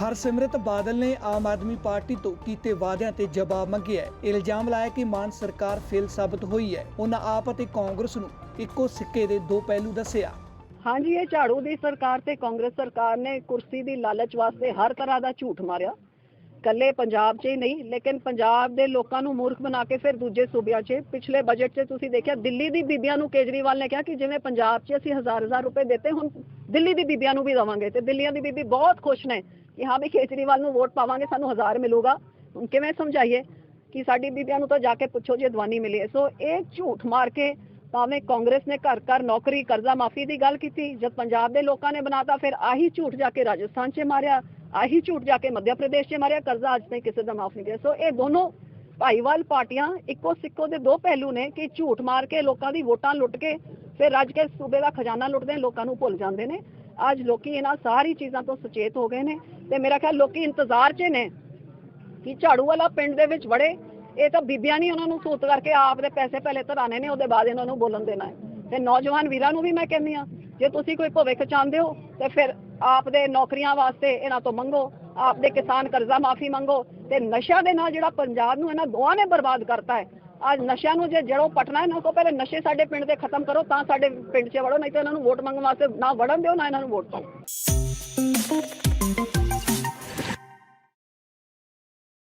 ਹਰਸਿਮਰਤ ਬਾਦਲ ਨੇ ਆਮ ਆਦਮੀ ਪਾਰਟੀ ਤੋਂ ਕੀਤੇ ਵਾਅਦਿਆਂ ਤੇ ਜਵਾਬ ਮੰਗਿਆ ਇਲਜ਼ਾਮ ਲਾਇਆ ਕਿ ਮਾਨ ਸਰਕਾਰ ਫੇਲ ਸਾਬਤ ਹੋਈ ਹੈ। ਉਹਨਾਂ ਆਪ ਅਤੇ ਕਾਂਗਰਸ ਨੂੰ ਇੱਕੋ ਸਿੱਕੇ ਦੇ ਦੋ ਪਹਿਲੂ ਦੱਸਿਆ। ਹਾਂਜੀ, ਇਹ ਝਾੜੂ ਦੀ ਸਰਕਾਰ ਤੇ ਕਾਂਗਰਸ ਸਰਕਾਰ ਨੇ ਕੁਰਸੀ ਦੀ ਲਾਲਚ ਵਾਸਤੇ ਹਰ ਤਰ੍ਹਾਂ ਦਾ ਝੂਠ ਮਾਰਿਆ। ਕੱਲੇ ਪੰਜਾਬ 'ਚ ਹੀ ਨਹੀਂ, ਲੇਕਿਨ ਪੰਜਾਬ ਦੇ ਲੋਕਾਂ ਨੂੰ ਮੂਰਖ ਬਣਾ ਕੇ ਫਿਰ ਦੂਜੇ ਸੂਬਿਆਂ 'ਚ। ਪਿਛਲੇ ਬਜਟ 'ਚ ਤੁਸੀਂ ਦੇਖਿਆ, ਦਿੱਲੀ ਦੀ ਬੀਬੀਆਂ ਨੂੰ ਕੇਜਰੀਵਾਲ ਨੇ ਕਿਹਾ ਕਿ ਜਿਵੇਂ ਪੰਜਾਬ 'ਚ ਅਸੀਂ ਹਜ਼ਾਰ ਹਜ਼ਾਰ ਰੁਪਏ ਦਿੱਤੇ, ਹੁਣ ਦਿੱਲੀ ਦੀ ਬੀਬੀਆਂ ਨੂੰ ਵੀ ਦੇਵਾਂਗੇ ਤੇ ਦਿੱਲੀਆਂ ਦੀ ਬੀਬੀ ਬਹੁਤ ਖੁਸ਼ ਨੇ। ਕਿ ਹਾਂ ਵੀ ਕੇਜਰੀਵਾਲ ਨੂੰ ਵੋਟ ਪਾਵਾਂਗੇ, ਸਾਨੂੰ ਹਜ਼ਾਰ ਮਿਲੂਗਾ। ਹੁਣ ਕਿਵੇਂ ਸਮਝਾਈਏ ਕਿ ਸਾਡੀ ਬੀਬੀਆਂ ਨੂੰ ਤਾਂ ਜਾ ਕੇ ਪੁੱਛੋ ਜੇ ਦਵਾਨੀ ਮਿਲੀ ਸੋ ਇਹ ਝੂਠ ਮਾਰ ਕੇ ਭਾਵੇਂ ਕਾਂਗਰਸ ਨੇ ਘਰ ਘਰ ਨੌਕਰੀ, ਕਰਜ਼ਾ ਮਾਫੀ ਦੀ ਗੱਲ ਕੀਤੀ, ਜਦ ਪੰਜਾਬ ਦੇ ਲੋਕਾਂ ਨੇ ਬਣਾਤਾ, ਫਿਰ ਆਹੀ ਝੂਠ ਜਾ ਕੇ ਰਾਜਸਥਾਨ 'ਚ ਮਾਰਿਆ, ਆਹੀ ਝੂਠ ਜਾ ਕੇ ਮੱਧ ਪ੍ਰਦੇਸ਼ 'ਚ ਮਾਰਿਆ, ਕਰਜ਼ਾ ਅੱਜ ਤਾਈਂ ਕਿਸੇ ਦਾ ਮਾਫ ਨਹੀਂ ਗਿਆ। ਸੋ ਇਹ ਦੋਨੋਂ ਭਾਈਵਾਲ ਪਾਰਟੀਆਂ ਇੱਕੋ ਸਿੱਕੋ ਦੇ ਦੋ ਪਹਿਲੂ ਨੇ ਕਿ ਝੂਠ ਮਾਰ ਕੇ ਲੋਕਾਂ ਦੀ ਵੋਟਾਂ ਲੁੱਟ ਕੇ ਫਿਰ ਰੱਜ ਕੇ ਸੂਬੇ ਦਾ ਖਜ਼ਾਨਾ ਲੁੱਟਦੇ ਲੋਕਾਂ ਨੂੰ ਭੁੱਲ ਜਾਂਦੇ ਨੇ। ਅੱਜ ਲੋਕੀ ਇਹਨਾਂ ਸਾਰੀ ਚੀਜ਼ਾਂ ਤੋਂ ਸੁਚੇਤ ਹੋ ਗਏ ਨੇ। ਤੇ ਮੇਰਾ ਖਿਆਲ ਲੋਕੀ ਇੰਤਜ਼ਾਰ 'ਚ ਨੇ ਕਿ ਝਾੜੂ ਵਾਲਾ ਪਿੰਡ ਦੇ ਵਿੱਚ ਵੜੇ। ਇਹ ਤਾਂ ਬੀਬੀਆਂ ਨਹੀਂ ਉਹਨਾਂ ਨੂੰ ਸੂਤ ਕਰਕੇ ਆਪ ਦੇ ਪੈਸੇ ਪਹਿਲੇ ਧਰਾਣੇ ਨੇ, ਉਹਦੇ ਬਾਅਦ ਇਹਨਾਂ ਨੂੰ ਬੋਲਣ ਦੇਣਾ ਹੈ। ਤੇ ਨੌਜਵਾਨ ਵੀਰਾਂ ਨੂੰ ਵੀ ਮੈਂ ਕਹਿੰਦੀ ਆ ਜੇ ਤੁਸੀਂ ਕੋਈ ਭਵਿੱਖ ਚਾਹੁੰਦੇ ਹੋ, ਤੇ ਫਿਰ ਆਪ ਦੇ ਨੌਕਰੀਆਂ ਵਾਸਤੇ ਇਹਨਾਂ ਤੋਂ ਮੰਗੋ, ਆਪ ਦੇ ਕਿਸਾਨ ਕਰਜ਼ਾ ਮਾਫੀ ਮੰਗੋ, ਤੇ ਨਸ਼ਾ ਦੇ ਨਾਲ ਜਿਹੜਾ ਪੰਜਾਬ ਨੂੰ ਇਹਨਾਂ ਦੋਵਾਂ ਨੇ ਬਰਬਾਦ ਕਰਤਾ ਹੈ ਅੱਜ ਨਸ਼ਿਆਂ ਨੂੰ ਜੇ ਜੜੋਂ ਪਟਣਾ ਇਹਨਾਂ ਤੋਂ ਪਹਿਲੇ ਨਸ਼ੇ ਸਾਡੇ ਪਿੰਡ ਦੇ ਖਤਮ ਕਰੋ, ਤਾਂ ਸਾਡੇ ਪਿੰਡ 'ਚ ਵੜੋ, ਨਹੀਂ ਤਾਂ ਇਹਨਾਂ ਨੂੰ ਵੋਟ ਮੰਗਣ ਵਾਸਤੇ ਨਾ ਵੜਨ ਦਿਓ, ਨਾ ਇਹਨਾਂ ਨੂੰ ਵੋਟ ਪਾਓ।